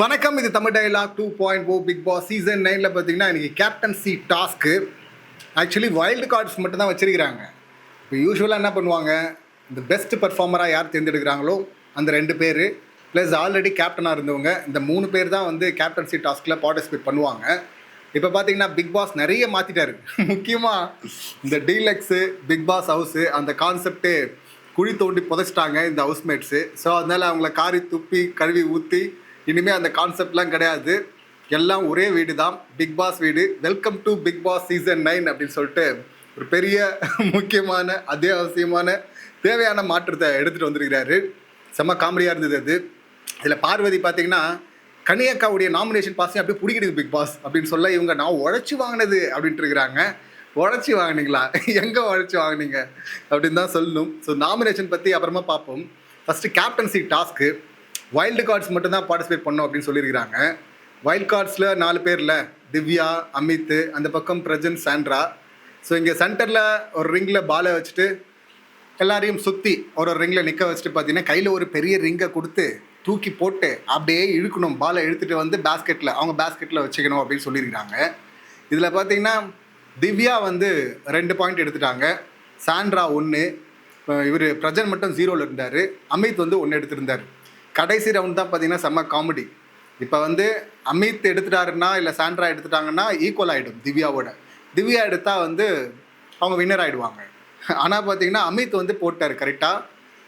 வணக்கம் இது Tamil dialogue two point O Bigg Boss season நைனில் பார்த்தீங்கன்னா இன்றைக்கி captaincy task actually wild cards மட்டும்தான் வச்சுருக்கிறாங்க. வச்சிருக்கிறாங்க இப்போ யூஸ்வலாக என்ன பண்ணுவாங்க? இந்த பெஸ்ட் பர்ஃபார்மராக யார் தேர்ந்தெடுக்கிறாங்களோ அந்த ரெண்டு பேர் ப்ளஸ் ஆல்ரெடி கேப்டனாக இருந்தவங்க இந்த மூணு பேர் தான் வந்து கேப்டன்சி டாஸ்கில் பார்ட்டிசிபேட் பண்ணுவாங்க. இப்போ பார்த்தீங்கன்னா பிக் பாஸ் நிறைய மாற்றிட்டாரு முக்கியமாக இந்த டீலக்ஸு பிக் பாஸ் ஹவுஸு அந்த கான்செப்ட்டு குழி தோண்டி புதைச்சிட்டாங்க இந்த ஹவுஸ்மேட்ஸு ஸோ அதனால் அவங்கள காரி துப்பி கழுவி ஊற்றி இனிமேல் அந்த கான்செப்ட்லாம் கிடையாது. எல்லாம் ஒரே வீடு தான் பிக் பாஸ் வீடு. Welcome to Bigg Boss season nine அப்படின்னு சொல்லிட்டு ஒரு பெரிய முக்கியமான அத்தியாவசியமான தேவையான மாற்றத்தை எடுத்துகிட்டு வந்திருக்கிறாரு. செம்ம காமெடியாக இருந்தது அது. இதில் பார்வதி பார்த்தீங்கன்னா கனியக்காவுடைய நாமினேஷன் பாஸையும் அப்படியே பிடிக்கிடுது பிக் பாஸ் அப்படின்னு சொல்ல இவங்க நான் உழைச்சி வாங்கினது அப்படின்ட்டு இருக்கிறாங்க. உழைச்சி வாங்கினீங்களா? எங்கே உழைச்சி வாங்கினீங்க? அப்படின்னு தான் சொல்லணும். ஸோ நாமினேஷன் பற்றி அப்புறமா பார்ப்போம். First captaincy task wild cards மட்டும்தான் பார்ட்டிசிபேட் பண்ணோம் அப்படின்னு சொல்லியிருக்கிறாங்க. வைல்ட் கார்ட்ஸில் நாலு பேரில் திவ்யா அமித் அந்த பக்கம் பிரஜன் சாண்ட்ரா. ஸோ இங்கே சென்டரில் ஒரு ரிங்கில் பாலை வச்சுட்டு எல்லாரையும் சுற்றி ஒரு ஒரு ரிங்கில் நிற்க வச்சுட்டு பார்த்தீங்கன்னா கையில் ஒரு பெரிய ரிங்கை கொடுத்து தூக்கி போட்டு அப்படியே இழுக்கணும். பாலை இழுத்துட்டு வந்து பேஸ்கெட்டில் அவங்க பேஸ்கெட்டில் வச்சுக்கணும் அப்படின்னு சொல்லியிருக்கிறாங்க. இதில் பார்த்தீங்கன்னா திவ்யா வந்து ரெண்டு பாயிண்ட் எடுத்துட்டாங்க. சாண்ட்ரா ஒன்று இவர் பிரஜன் மட்டும் ஜீரோவில் இருந்தார். அமித் வந்து ஒன்று எடுத்திருந்தார். கடைசி ரவுண்ட் தான் பார்த்தீங்கன்னா செம்ம காமெடி இப்போ வந்து அமித் எடுத்துட்டாருன்னா இல்லை சாண்ட்ரா எடுத்துட்டாங்கன்னா ஈக்குவல் ஆகிடும் திவ்யாவோட. திவ்யா எடுத்தால் வந்து அவங்க வின்னர் ஆகிடுவாங்க ஆனால் பார்த்தீங்கன்னா அமித் வந்து போட்டார் கரெக்டாக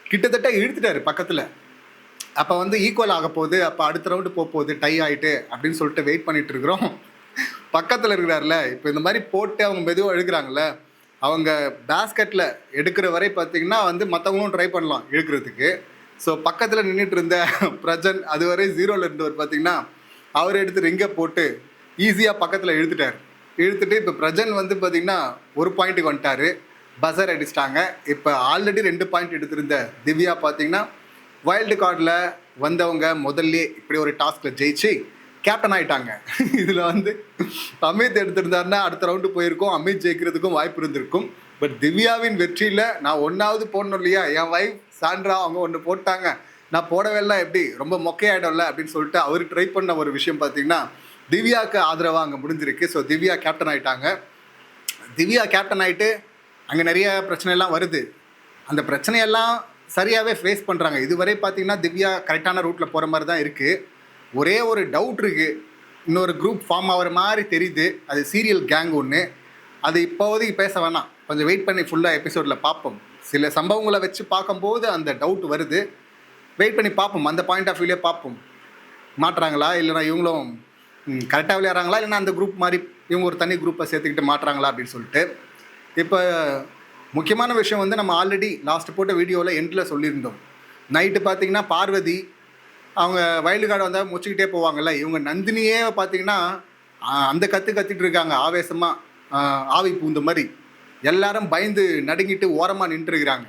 கிட்டத்தட்ட இழுத்துட்டார் பக்கத்தில். அப்போ வந்து ஈக்குவல் ஆக போகுது. அப்போ அடுத்த ரவுண்டு போக போகுது டை ஆகிட்டு அப்படின்னு சொல்லிட்டு வெயிட் பண்ணிட்டு இருக்கிறோம். பக்கத்தில் இருக்கிறார்ல இப்போ இந்த மாதிரி போட்டு அவங்க மெதுவாக எழுக்கிறாங்கல்ல அவங்க பேஸ்கெட்டில் எடுக்கிற வரை பார்த்தீங்கன்னா வந்து மற்றவங்களும் ட்ரை பண்ணலாம் இழுக்கிறதுக்கு. ஸோ பக்கத்தில் நின்றுட்டு இருந்த பிரஜன் அதுவரை ஜீரோவில் இருந்தவர் பார்த்தீங்கன்னா அவர் எடுத்து ரிங்கை போட்டு ஈஸியாக பக்கத்தில் இழுத்துட்டார். இழுத்துட்டு இப்போ பிரஜன் வந்து பார்த்தீங்கன்னா ஒரு பாயிண்ட்டுக்கு வந்துட்டாரு. பஸர் அடிச்சிட்டாங்க. இப்போ ஆல்ரெடி ரெண்டு பாயிண்ட் எடுத்திருந்த திவ்யா பார்த்தீங்கன்னா வைல்டு கார்டில் வந்தவங்க முதல்ல இப்படி ஒரு டாஸ்கில் ஜெயிச்சு கேப்டன் ஆகிட்டாங்க இதில் வந்து அமித் எடுத்திருந்தாருன்னா அடுத்த ரவுண்டு போயிருக்கோம். அமித் ஜெயிக்கிறதுக்கும் வாய்ப்பு இருந்திருக்கும். பட் திவ்யாவின் வெற்றியில் நான் ஒன்றாவது போடணும் இல்லையா? என் வைஃப் சாண்ட்ரா அவங்க ஒன்று போட்டாங்க. நான் போடவே இல்லை எப்படி? ரொம்ப மொக்கையாயிடும்ல அப்படின்னு சொல்லிட்டு அவர் ட்ரை பண்ண ஒரு விஷயம் பார்த்தீங்கன்னா திவ்யாவுக்கு ஆதரவாக அங்கே முடிஞ்சிருக்கு. ஸோ திவ்யா கேப்டன் ஆயிட்டாங்க. திவ்யா கேப்டன் ஆகிட்டு அங்கே நிறைய பிரச்சனையெல்லாம் வருது. அந்த பிரச்சனையெல்லாம் சரியாகவே ஃபேஸ் பண்ணுறாங்க இதுவரை பார்த்தீங்கன்னா திவ்யா கரெக்டான ரூட்டில் போகிற மாதிரி தான் இருக்குது ஒரே ஒரு டவுட் இருக்குது இன்னொரு குரூப் ஃபார்ம் ஆகிற மாதிரி தெரியுது. அது சீரியல் கேங் ஒன்று அது இப்போதைக்கு பேச வேணாம். கொஞ்சம் வெயிட் பண்ணி ஃபுல்லாக எபிசோடில் பார்ப்போம். சில சம்பவங்களை வச்சு பார்க்கும்போது அந்த டவுட் வருது. வெயிட் பண்ணி பார்ப்போம். அந்த பாயிண்ட் ஆஃப் வியூலே பார்ப்போம். மாட்டுறாங்களா? இல்லைனா இவங்களும் கரெக்டாக விளையாடுறாங்களா? இல்லைனா அந்த குரூப் மாதிரி இவங்க ஒரு தனி குரூப்பை சேர்த்துக்கிட்டு மாட்டுறாங்களா அப்படின்னு சொல்லிட்டு. இப்போ முக்கியமான விஷயம் வந்து நம்ம ஆல்ரெடி லாஸ்ட் போட்ட வீடியோவில் எண்டில் சொல்லியிருந்தோம். நைட்டு பார்த்தீங்கன்னா பார்வதி அவங்க வயலுக்காடு வந்தால் முச்சிக்கிட்டே போவாங்கல்ல. இவங்க நந்தினியே பார்த்தீங்கன்னா அந்த கற்று கத்திட்டு இருக்காங்க. ஆவேசமாக ஆவி பூந்த மாதிரி. எல்லாரும் பயந்து நடுங்கிட்டு ஓரமாக நின்றுருக்கிறாங்க.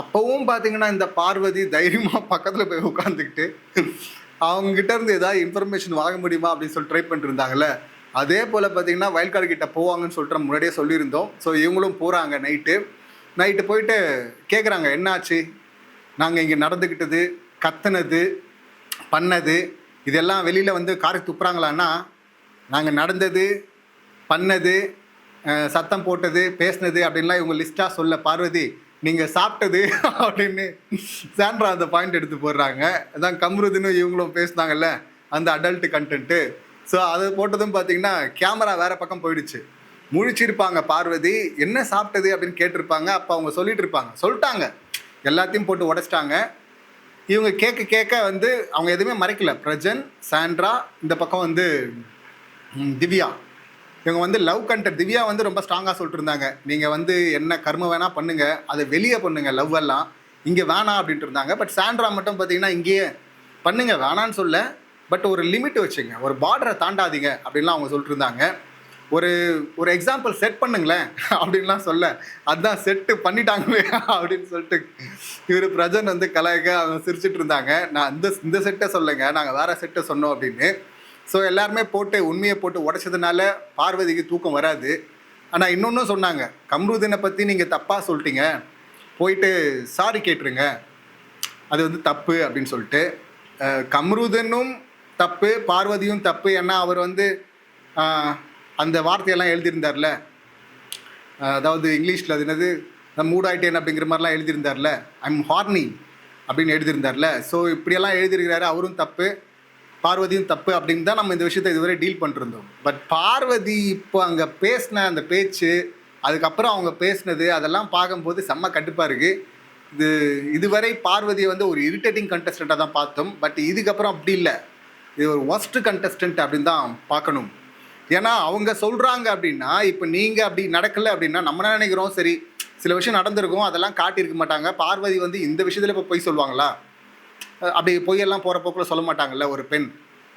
அப்போவும் பார்த்தீங்கன்னா இந்த பார்வதி தைரியமாக பக்கத்தில் போய் உட்காந்துக்கிட்டு அவங்ககிட்ட இருந்து ஏதாவது இன்ஃபர்மேஷன் வாங்க முடியுமா அப்படின்னு சொல்லி ட்ரை பண்ணிட்டுருந்தாங்கல்ல அதே போல் பார்த்தீங்கன்னா வயல்காடு கிட்ட போவாங்கன்னு சொல்லிட்டு முன்னாடியே சொல்லியிருந்தோம். ஸோ இவங்களும் போகிறாங்க நைட்டு நைட்டு போயிட்டு கேட்குறாங்க என்னாச்சு? நாங்கள் இங்கே நடந்துக்கிட்டது கத்துனது பண்ணது இதெல்லாம் வெளியில் வந்து காரை துப்புறாங்களான்னா நாங்கள் நடந்தது பண்ணது சத்தம் போட்டது பேசினது அப்படின்லாம் இவங்க லிஸ்ட்டாக சொல்ல பார்வதி நீங்கள் சாப்பிட்டது அப்படின்னு சாண்ட்ரா அந்த பாயிண்ட் எடுத்து போடுறாங்க. அதான் கம்ருதுன்னு இவங்களும் பேசினாங்கல்ல அந்த அடல்ட் கண்டென்ட்டு ஸோ அது போட்டதும் பார்த்தீங்கன்னா கேமரா வேற பக்கம் போயிடுச்சு. முழிச்சிருப்பாங்க பார்வதி என்ன சாப்பிட்டது? அப்படின்னு கேட்டிருப்பாங்க. அப்போ அவங்க சொல்லிட்டு இருப்பாங்க. சொல்லிட்டாங்க. எல்லாத்தையும் போட்டு உடச்சிட்டாங்க. இவங்க கேட்க கேட்க வந்து அவங்க எதுவுமே மறைக்கல. பிரஜன் சாண்ட்ரா இந்த பக்கம் வந்து திவ்யா. இவங்க வந்து லவ் கண்டென்ட் திவ்யா வந்து ரொம்ப ஸ்ட்ராங்காக சொல்லிட்டு இருந்தாங்க நீங்கள் வந்து என்ன கர்மம் வேணால் பண்ணுங்க. அதை வெளியே பண்ணுங்க லவ் எல்லாம். இங்கே வேணாம் அப்படின்ட்டு இருந்தாங்க. பட் சாண்ட்ரா மட்டும் பார்த்தீங்கன்னா இங்கேயே பண்ணுங்க வேணான்னு சொல்ல. பட் ஒரு லிமிட் வச்சுங்க. ஒரு பார்டரை தாண்டாதீங்க அப்படின்லாம் அவங்க சொல்லிட்டு இருந்தாங்க ஒரு ஒரு எக்ஸாம்பிள் செட் பண்ணுங்களேன் அப்படின்லாம் சொல்ல. அதான் செட்டு பண்ணிட்டாங்களே அப்படின்னு சொல்லிட்டு இவர் பிரஜன் வந்து கலாய்க்க அவங்க சிரிச்சிட்டு இருந்தாங்க நான் இந்த இந்த செட்டை சொல்லுங்க. நாங்கள் வேற செட்டை சொன்னோம் அப்படின்னு. ஸோ எல்லாருமே போட்டு உண்மையை போட்டு உடைச்சதுனால பார்வதிக்கு தூக்கம் வராது. ஆனால் இன்னொன்றும் சொன்னாங்க. கம்ருதினை பற்றி நீங்கள் தப்பாக சொல்லிட்டீங்க. போயிட்டு சாரி கேட்டுருங்க. அது வந்து தப்பு அப்படின்னு சொல்லிட்டு கம்ருதனும் தப்பு பார்வதியும் தப்பு. ஏன்னா அவர் வந்து அந்த வார்த்தையெல்லாம் எழுதியிருந்தார்ல. அதாவது இங்கிலீஷில் அது என்னது? நான் மூடாயிட்டேன் அப்படிங்கிற மாதிரிலாம் எழுதியிருந்தார்ல. ஐம் ஹார்னி அப்படின்னு எழுதியிருந்தார்ல. ஸோ இப்படியெல்லாம் எழுதியிருக்கிறாரு. அவரும் தப்பு. பார்வதியும் தப்பு அப்படின்னு தான் நம்ம இந்த விஷயத்தை இதுவரை டீல் பண்ணிருந்தோம். பட் பார்வதி இப்போ அங்கே பேசின அந்த பேச்சு அதுக்கப்புறம் அவங்க பேசினது அதெல்லாம் பார்க்கும்போது செம்ம கடுப்பாக இருக்குது இது இதுவரை பார்வதியை வந்து ஒரு இரிட்டேட்டிங் கண்டஸ்டண்ட்டாக தான் பார்த்தோம். பட் இதுக்கப்புறம் அப்படி இல்லை. இது ஒரு ஒஸ்ட் கண்டஸ்டன்ட் அப்படின்னு தான் பார்க்கணும். ஏன்னா அவங்க சொல்கிறாங்க அப்படின்னா இப்போ நீங்கள் அப்படி நடக்கலை அப்படின்னா நம்ம நினைக்கிறோம்? சரி சில விஷயம் நடந்திருக்கும் அதெல்லாம் காட்டியிருக்க மாட்டாங்க. பார்வதி வந்து இந்த விஷயத்தில் இப்போ பொய் சொல்லுவாங்களா? அப்படி பொய்யெல்லாம் போகிற போக்கில் சொல்ல மாட்டாங்கல்ல ஒரு பெண்.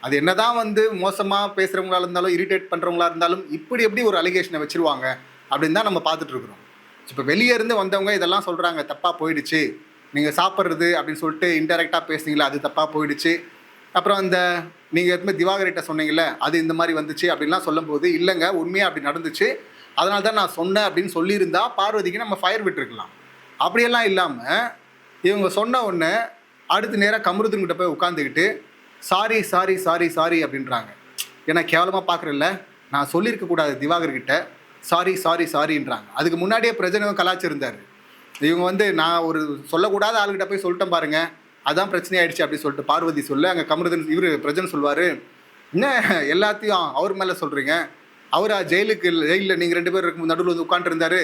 அது என்னதான் வந்து மோசமாக பேசுகிறவங்களா இருந்தாலும் இரிட்டேட் பண்ணுறவங்களா இருந்தாலும் இப்படி எப்படி ஒரு அலிகேஷனை வச்சுருவாங்க அப்படின்னு தான் நம்ம பார்த்துட்ருக்குறோம் இப்போ வெளியே இருந்து வந்தவங்க இதெல்லாம் சொல்கிறாங்க தப்பாக போயிடுச்சு நீங்கள் சாப்பிட்றது அப்படின்னு சொல்லிட்டு இன்டெரக்டாக பேசுனீங்களா அது தப்பாக போயிடுச்சு. அப்புறம் அந்த நீங்கள் எதுவுமே திவாகரிட்ட சொன்னீங்கல்ல அது இந்த மாதிரி வந்துச்சு அப்படின்லாம் சொல்லும்போது இல்லைங்க உண்மையாக அப்படி நடந்துச்சு அதனால தான் நான் சொன்னேன் அப்படின்னு சொல்லியிருந்தா பார்வதிக்கு நம்ம ஃபயர் விட்டுருக்கலாம். அப்படியெல்லாம் இல்லாமல் இவங்க சொன்ன ஒன்று அடுத்து நேராக கமருதன்கிட்ட போய் உட்காந்துக்கிட்டு சாரி சாரி சாரி சாரி அப்படின்றாங்க. ஏன்னா கேவலமாக பார்க்குறல்ல நான் சொல்லியிருக்க கூடாது திவாகர் கிட்ட. சாரி சாரி சாரின்றாங்க. அதுக்கு முன்னாடியே பிரஜனவும் கலாச்சிருந்தார் இவங்க வந்து நான் ஒரு சொல்லக்கூடாத ஆளுகிட்ட போய் சொல்லிட்டேன் பாருங்க. அதான் பிரச்சனை ஆயிடுச்சு அப்படி சொல்லிட்டு பார்வதி சொல்ல அங்கே கமருதன் இவர் பிரஜன் சொல்வார் என்ன எல்லாத்தையும் அவர் மேலே சொல்கிறீங்க அவரா ஜெயிலுக்கு ஜெயிலில் நீங்கள் ரெண்டு பேரும் இருக்கும் நடுவில் வந்து உட்காந்துருந்தாரு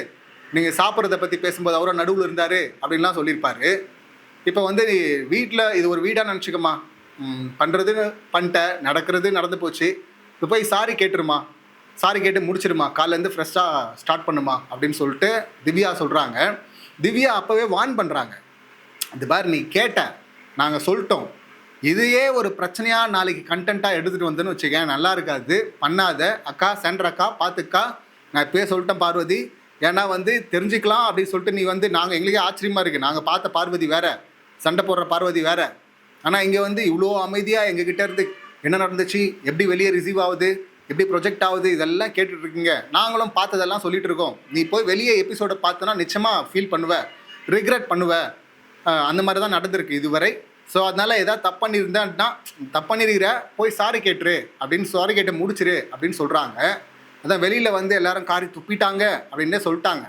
நீங்கள் சாப்பிட்றத பற்றி பேசும்போது அவரா நடுவில் இருந்தார் அப்படின்லாம் சொல்லியிருப்பாரு. இப்போ வந்து வீட்டில் இது ஒரு வீடாக நினச்சிக்கம்மா. பண்ணுறது பண்ணிட்ட நடக்கிறது நடந்து போச்சு. இப்போ போய் சாரி கேட்டுருமா. சாரி கேட்டு முடிச்சிருமா. காலேருந்து ஃப்ரெஷ்ஷாக ஸ்டார்ட் பண்ணுமா அப்படின்னு சொல்லிட்டு திவ்யா சொல்கிறாங்க திவ்யா அப்போவே வார்ன் பண்ணுறாங்க இது பாரு நீ கேட்ட நாங்கள் சொல்லிட்டோம். இதையே ஒரு பிரச்சனையாக நாளைக்கு கண்டென்ட்டாக எடுத்துகிட்டு வந்தேன்னு வச்சுக்கேன். நல்லா இருக்காது. பண்ணாத. அக்கா சென்ட்ரு அக்கா பார்த்துக்கா நான் இப்போயே சொல்லிட்டேன் பார்வதி. ஏன்னா வந்து தெரிஞ்சுக்கலாம் அப்படின்னு சொல்லிட்டு நீ வந்து நாங்கள் எங்களுக்கே ஆச்சரியமாக இருக்குது நாங்கள் பார்த்த பார்வதி வேறு. சண்டை போடுற பார்வதி வேற. ஆனால் இங்கே வந்து இவ்வளோ அமைதியாக எங்ககிட்ட இருந்து என்ன நடந்துச்சு எப்படி வெளியே ரிசீவ் ஆகுது எப்படி ப்ரொஜெக்ட் ஆகுது இதெல்லாம் கேட்டுட்டு இருக்கீங்க நாங்களும் பார்த்ததெல்லாம் சொல்லிட்டு இருக்கோம் நீ போய் வெளியே எபிசோடை பார்த்தனா நிச்சயமாக ஃபீல் பண்ணுவ ரிக்ரெட் பண்ணுவ. அந்த மாதிரி தான் நடந்திருக்கு இதுவரை. ஸோ அதனால் ஏதாவது தப்பு பண்ணியிருந்தேன்னா தப்பு பண்ணிருக்கிற போய் சாரி கேட்டுரு அப்படின்னு சாரி கேட்டு முடிச்சிரு அப்படின்னு சொல்கிறாங்க அதான் வெளியில் வந்து எல்லாரும் காரி துப்பிட்டாங்க அப்படின்னே சொல்லிட்டாங்க.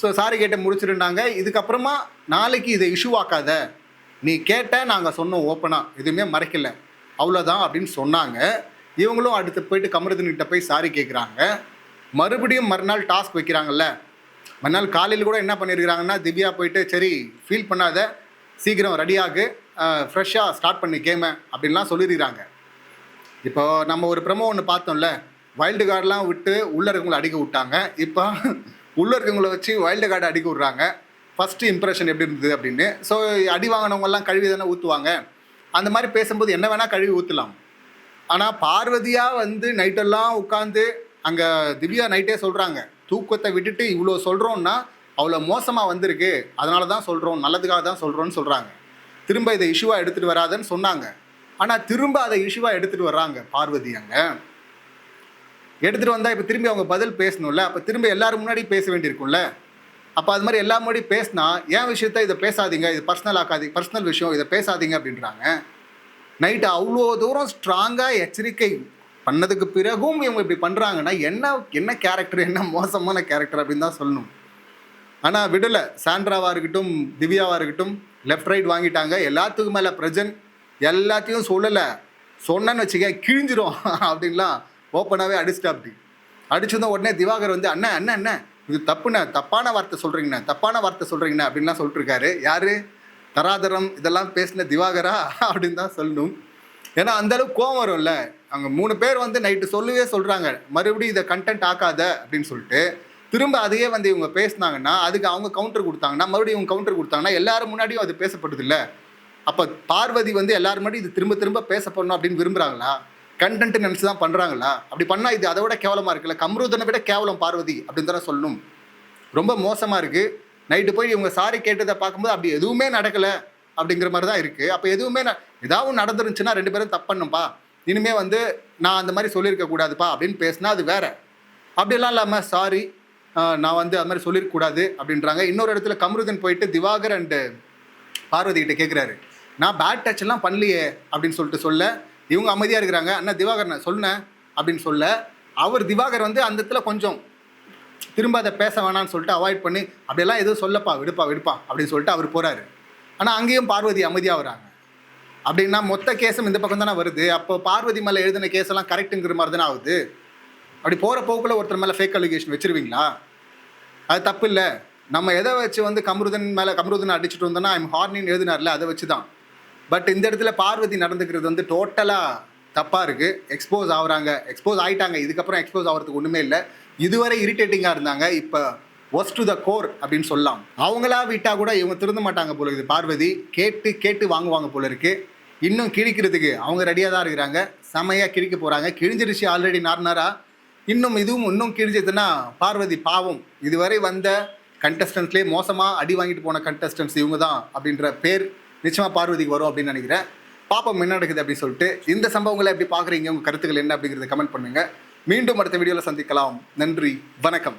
ஸோ சாரி கேட்ட முடிச்சிருந்தாங்க. இதுக்கப்புறமா நாளைக்கு இதை இஷ்யூ ஆக்காத. நீ கேட்ட நாங்கள் சொன்னோம் ஓப்பனாக எதுவுமே மறைக்கல. அவ்வளோதான் அப்படின்னு சொன்னாங்க. இவங்களும் அடுத்து போயிட்டு கமருதன்கிட்ட போய் சாரி கேட்குறாங்க மறுபடியும் மறுநாள் டாஸ்க் வைக்கிறாங்கல்ல. மறுநாள் காலையில் கூட என்ன பண்ணியிருக்கிறாங்கன்னா திவ்யா போயிட்டு சரி ஃபீல் பண்ணாத. சீக்கிரம் ரெடியாகு ஃப்ரெஷ்ஷாக ஸ்டார்ட் பண்ணி கேமை அப்படின்லாம் சொல்லியிருக்கிறாங்க இப்போ நம்ம ஒரு ப்ரமோ ஒன்று பார்த்தோம்ல. வைல்டு கார்டெலாம் விட்டு உள்ளே இருக்கவங்களை அடிக்க விட்டாங்க. இப்போ உள்ளே இருக்கவங்களை வச்சு வைல்டு கார்டை அடிக்க விட்றாங்க. ஃபஸ்ட்டு இம்ப்ரெஷன் எப்படி இருந்தது அப்படின்னு. ஸோ அடி வாங்கினவங்கெல்லாம் கழுவி தானே ஊற்றுவாங்க அந்த மாதிரி பேசும்போது என்ன வேணால் கழுவி ஊற்றலாம் ஆனால் பார்வதியாக வந்து நைட்டெல்லாம் உட்காந்து அங்கே திவ்யா நைட்டே சொல்கிறாங்க தூக்கத்தை விட்டுட்டு இவ்வளோ சொல்கிறோன்னா அவ்வளோ மோசமாக வந்திருக்கு. அதனால தான் சொல்கிறோம் நல்லதுக்காக தான் சொல்கிறோன்னு சொல்கிறாங்க திரும்ப இதை இஷ்யூவாக எடுத்துகிட்டு வராதுன்னு சொன்னாங்க. ஆனால் திரும்ப அதை இஷ்யூவாக எடுத்துகிட்டு வர்றாங்க பார்வதி அங்கே. எடுத்துகிட்டு வந்தால் இப்போ திரும்பி அவங்க பதில் பேசணும்ல அப்போ திரும்ப எல்லாரும் முன்னாடி பேச வேண்டியிருக்கும்ல. அப்போ அது மாதிரி எல்லா முன்னாடி பேசினா ஏன் விஷயத்த இதை பேசாதீங்க? இது பர்சனல் ஆக்காதீங்க பர்சனல் விஷயம். இதை பேசாதீங்க அப்படின்றாங்க. நைட்டு அவ்வளோ தூரம் ஸ்ட்ராங்காக எச்சரிக்கை பண்ணதுக்கு பிறகும் இவங்க இப்படி பண்ணுறாங்கன்னா என்ன என்ன கேரக்டர் என்ன மோசமான கேரக்டர் அப்படின்னு தான் சொல்லணும். ஆனால் விடலை. சாண்ட்ராவாக இருக்கட்டும் திவ்யாவாக இருக்கட்டும் லெஃப்ட் ரைட் வாங்கிட்டாங்க. எல்லாத்துக்கும் மேலே பிரஜன் எல்லாத்தையும் சொல்லலை. சொன்னேன்னு வச்சுக்க கிழிஞ்சிரும். அப்படின்லாம் ஓப்பனாகவே அடிச்சிட்டா அப்படி. அடிச்சிருந்தோம் உடனே திவாகர் வந்து அண்ணன் அண்ணன் அண்ணன் இது தப்புண்ணே தப்பான வார்த்தை சொல்கிறீங்கண்ணே தப்பான வார்த்தை சொல்கிறீங்கண்ணே அப்படின்லாம் சொல்லிட்டுருக்காரு. யார்? தராதரம் இதெல்லாம் பேசின திவாகரா? அப்படின்னு தான் சொல்லணும். ஏன்னா அந்த அளவுக்கு கோவம் வரும்ல. அவங்க மூணு பேர் வந்து நைட்டு சொல்லவே சொல்கிறாங்க மறுபடியும் இதை கண்டென்ட் ஆக்காத அப்படின்னு சொல்லிட்டு திரும்ப அதையே வந்து இவங்க பேசுனாங்கன்னா அதுக்கு அவங்க கவுண்டர் கொடுத்தாங்கன்னா மறுபடியும் இவங்க கவுண்டர் கொடுத்தாங்கன்னா எல்லாரும் முன்னாடியும் அது பேசப்படுது இல்லை அப்போ பார்வதி வந்து எல்லாரும் முன்னாடி இது திரும்ப திரும்ப பேசப்படணும் அப்படின்னு விரும்புகிறாங்களா கண்டென்ட் நினச்சி தான் பண்ணுறாங்களா அப்படி பண்ணால் இது அதை விட கேவலமாக இருக்குல்ல? கம்ருதனை விட கேவலம் பார்வதி அப்படின்னு தானே சொல்லணும். ரொம்ப மோசமாக இருக்குது நைட்டு போய் இவங்க சாரி கேட்டதை பார்க்கும்போது அப்படி எதுவுமே நடக்கலை அப்படிங்கிற மாதிரி தான் இருக்குது அப்போ எதுவுமே ந- ஏதாவது நடந்துருந்துச்சுன்னா ரெண்டு பேரும் தப்பு பண்ணும்பா? இனிமே வந்து நான் அந்த மாதிரி சொல்லியிருக்க கூடாதுப்பா அப்படின்னு பேசினா அது வேற. அப்படிலாம் இல்லாமல் சாரி நான் வந்து அது மாதிரி சொல்லியிருக்கக்கூடாது அப்படின்றாங்க. இன்னொரு இடத்துல கமருதன் போயிட்டு திவாகர் அண்டு பார்வதி கிட்ட கேட்குறாரு நான் பேட் டச் எல்லாம் பண்ணலையே அப்படின்னு சொல்லிட்டு சொல்ல இவங்க அமைதியாக இருக்கிறாங்க. அண்ணா திவாகரனை சொன்னேன் அப்படின்னு சொல்ல அவர் திவாகர் வந்து அந்த இடத்துல கொஞ்சம் திரும்ப அதை பேச வேணாம்னு சொல்லிட்டு அவாய்ட் பண்ணி அப்படியெல்லாம் எதுவும் சொல்லப்பா விடுப்பா விடுப்பா அப்படின்னு சொல்லிட்டு அவர் போகிறாரு ஆனால் அங்கேயும் பார்வதி அமைதியாக வராங்க. அப்படின்னா மொத்த கேஸும் இந்த பக்கம் தானே வருது. அப்போ பார்வதி மேலே எழுதின கேஸ் எல்லாம் கரெக்டுங்கிற மாதிரி தானே ஆகுது. அப்படி போகிற போக்கில் ஒருத்தர் மேலே ஃபேக் அலிகேஷன் வச்சிருவீங்களா? அது தப்பு இல்லை. நம்ம எதை வச்சு வந்து கமருதன் மேலே கமருதன் அடிச்சுட்டு வந்தோன்னா ஐம் ஹார்னின்னு எழுதினார்ல அதை வச்சு தான் பட் இந்த இடத்துல பார்வதி நடந்துக்கிறது வந்து டோட்டலாக தப்பாக இருக்குது எக்ஸ்போஸ் ஆகுறாங்க. எக்ஸ்போஸ் ஆயிட்டாங்க. இதுக்கப்புறம் எக்ஸ்போஸ் ஆகிறதுக்கு ஒன்றுமே இல்லை. இதுவரை இரிட்டேட்டிங்காக இருந்தாங்க. இப்போ ஒஸ்ட் டு த கோர் அப்படின்னு சொல்லலாம். அவங்களா விட்டா கூட இவங்க திருந்த மாட்டாங்க போல இருக்குது. பார்வதி கேட்டு கேட்டு வாங்குவாங்க போல இருக்கு. இன்னும் கிழிக்கிறதுக்கு அவங்க ரெடியாக தான் இருக்கிறாங்க. செமையாக கிழிக்க போகிறாங்க கிழிஞ்சிருச்சு ஆல்ரெடி நார்னராக இன்னும் இதுவும் இன்னும் கிழிஞ்சதுன்னா பார்வதி பாவம். இதுவரை வந்த கண்டஸ்டன்ஸ்லேயே மோசமாக அடி வாங்கிட்டு போன கண்டஸ்டன்ஸ் இவங்க தான் அப்படின்ற பேர் நிச்சயமாக பார்வதிக்கு வரும் அப்படின்னு நினைக்கிறேன். பாப்பம் என்ன நடக்குது அப்படின்னு சொல்லிட்டு இந்த சம்பவங்களை எப்படி பார்க்குறீங்க? உங்கள் கருத்துக்கள் என்ன அப்படிங்கிறத கமெண்ட் பண்ணுங்கள் மீண்டும் அடுத்த வீடியோவில் சந்திக்கலாம். நன்றி. வணக்கம்.